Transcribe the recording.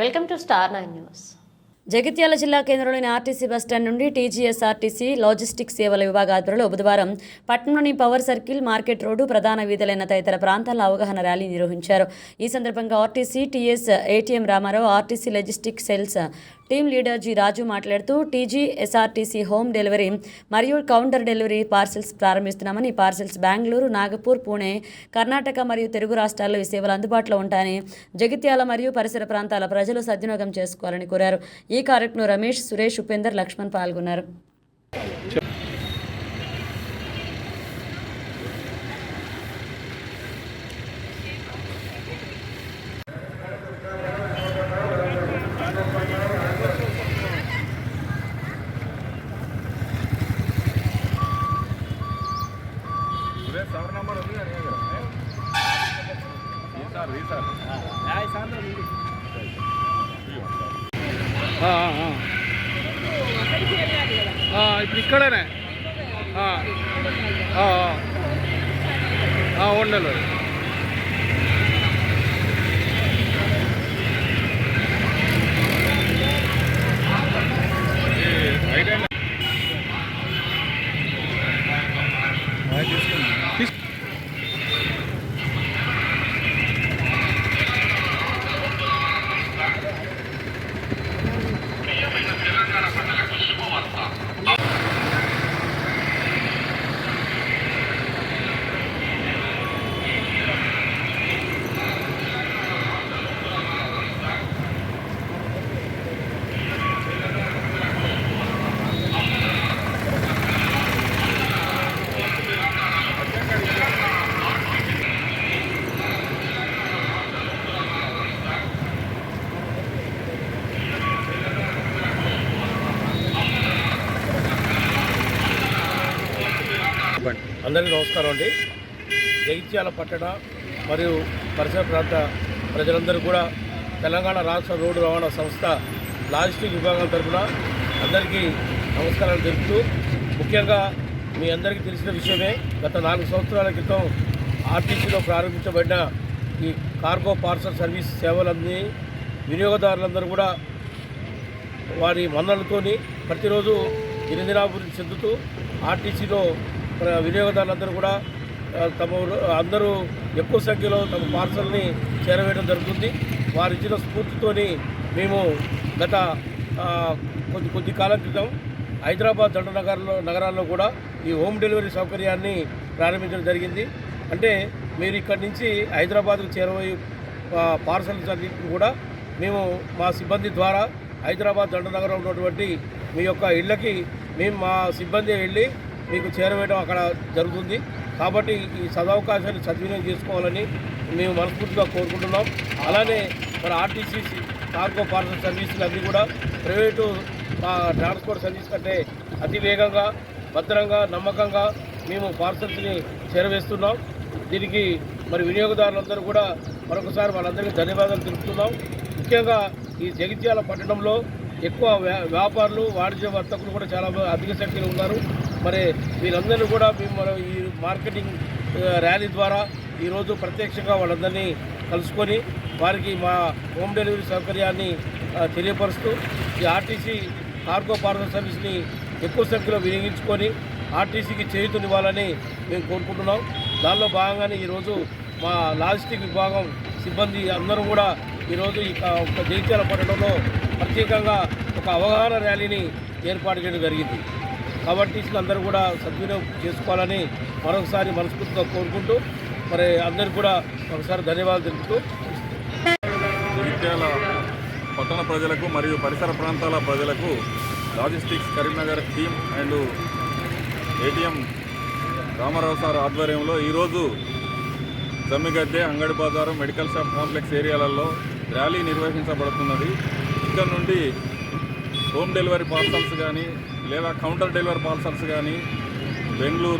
Welcome to star nine news. Jagtial జిల్లా కేంద్రంలోని RTC bus stand నుండి టీజీఎస్ఆర్టీసీ లాజిస్టిక్ సేవల విభాగ ఆధ్వర్యంలో బుధవారం పట్టణంలోని పవర్ సర్కిల్ మార్కెట్ రోడ్డు ప్రధాన వీధులైన తదితర ప్రాంతాల అవగాహన ర్యాలీ నిర్వహించారు. ఈ సందర్భంగా RTC TS ATM Ramarao RTC logistic sales team leader G Raju మాట్లాడుతూ టీజీ ఎస్ఆర్టీసీ హోమ్ డెలివరీ మరియు కౌంటర్ డెలివరీ పార్సిల్స్ ప్రారంభిస్తున్నామని పార్సిల్స్ బెంగళూరు నాగపూర్ పూణే కర్ణాటక మరియు తెలుగు రాష్ట్రాల్లో ఈ సేవలు అందుబాటులో ఉంటాయని జగిత్యాల మరియు పరిసర ప్రాంతాల ప్రజలు సద్వినియోగం చేసుకోవాలని కోరారు. ఈ కార్యక్రమంలో రమేష్ సురేష్ ఉపేందర్ లక్ష్మణ్ పాల్గొన్నారు. ఇప్పుడు ఇక్కడనే ఆ, అందరికీ నమస్కారం అండి. జగిత్యాల పట్టణ మరియు పరిసర ప్రాంత ప్రజలందరూ కూడా తెలంగాణ రాష్ట్ర రోడ్డు రవాణా సంస్థ లాజిస్టిక్ విభాగం తరఫున అందరికీ నమస్కారాలు తెలుపుతూ ముఖ్యంగా మీ అందరికీ తెలిసిన విషయమే గత నాలుగు సంవత్సరాల క్రితం ఆర్టీసీలో ప్రారంభించబడిన ఈ కార్గో పార్సల్ సర్వీస్ సేవలన్నీ వినియోగదారులందరూ కూడా వారి మన్నలతోని ప్రతిరోజు దినదినాభివృద్ధి చెందుతూ ఆర్టీసీలో వినియోగదారులందరూ కూడా తమ అందరూ ఎక్కువ సంఖ్యలో తమ పార్సల్ని చేరవేయడం జరుగుతుంది. వారు ఇచ్చిన స్ఫూర్తితోని మేము గత కొద్ది కొద్ది కాలం క్రితం హైదరాబాద్ దండ నగరంలో నగరాల్లో కూడా ఈ హోమ్ డెలివరీ సౌకర్యాన్ని ప్రారంభించడం జరిగింది. అంటే మీరు ఇక్కడి నుంచి హైదరాబాద్కు చేరవయ్యి ఆ, పార్సల్స్ అన్నింటిని కూడా మేము మా సిబ్బంది ద్వారా హైదరాబాద్ దండనగరం ఉన్నటువంటి మీ యొక్క ఇళ్ళకి మేము మా సిబ్బంది వెళ్ళి మీకు చేరవేయడం అక్కడ జరుగుతుంది. కాబట్టి ఈ సదవకాశాన్ని సద్వినియోగం చేసుకోవాలని మేము మనస్ఫూర్తిగా కోరుకుంటున్నాం. అలానే మన ఆర్టీసీ కార్గో పార్సల్ సర్వీసులు అన్నీ కూడా ప్రైవేటు ట్రాన్స్పోర్ట్ సర్వీస్ కంటే అతి వేగంగా భద్రంగా నమ్మకంగా మేము పార్సల్స్ని చేరవేస్తున్నాం. దీనికి మరి వినియోగదారులందరూ కూడా మరొకసారి వాళ్ళందరికీ ధన్యవాదాలు తెలుపుతున్నాం. ముఖ్యంగా ఈ జగిత్యాల పట్టణంలో ఎక్కువ వ్యా వ్యాపారులు వాణిజ్య వర్తకులు కూడా చాలా అధిక సంఖ్యలో ఉన్నారు. మరి వీరందరూ కూడా మేము ఈ మార్కెటింగ్ ర్యాలీ ద్వారా ఈరోజు ప్రత్యక్షంగా వాళ్ళందరినీ కలుసుకొని వారికి మా హోమ్ డెలివరీ సౌకర్యాన్ని తెలియపరుస్తూ ఈ ఆర్టీసీ కార్గో పార్సల్ సర్వీస్ని ఎక్కువ సంఖ్యలో వినియోగించుకొని ఆర్టీసీకి చేయుతునివ్వాలని మేము కోరుకుంటున్నాం. దానిలో భాగంగానే ఈరోజు మా లాజిస్టిక్ విభాగం సిబ్బంది అందరూ కూడా ఈరోజు ఈ కా- పట్టణంలో ప్రత్యేకంగా ఒక అవగాహన ర్యాలీని ఏర్పాటు చేయడం జరిగింది. కాబట్టి అందరూ కూడా సద్వినియోగం చేసుకోవాలని మరొకసారి మనస్ఫూర్తిగా కోరుకుంటూ మరి అందరికీ కూడా ఒకసారి ధన్యవాదాలు తెలుపుతూ జగిత్యాల పట్టణ ప్రజలకు మరియు పరిసర ప్రాంతాల ప్రజలకు logistics Karimnagar team and ATM Ramarao sir ఆధ్వర్యంలో ఈరోజు జమ్మిగద్దె అంగడి బజారు మెడికల్ షాప్ కాంప్లెక్స్ ఏరియాలలో ర్యాలీ నిర్వహించబడుతున్నది. ఇక్కడ నుండి హోమ్ డెలివరీ పార్సల్స్ కానీ లేదా కౌంటర్ డెలివరీ పార్సల్స్ కానీ బెంగళూరు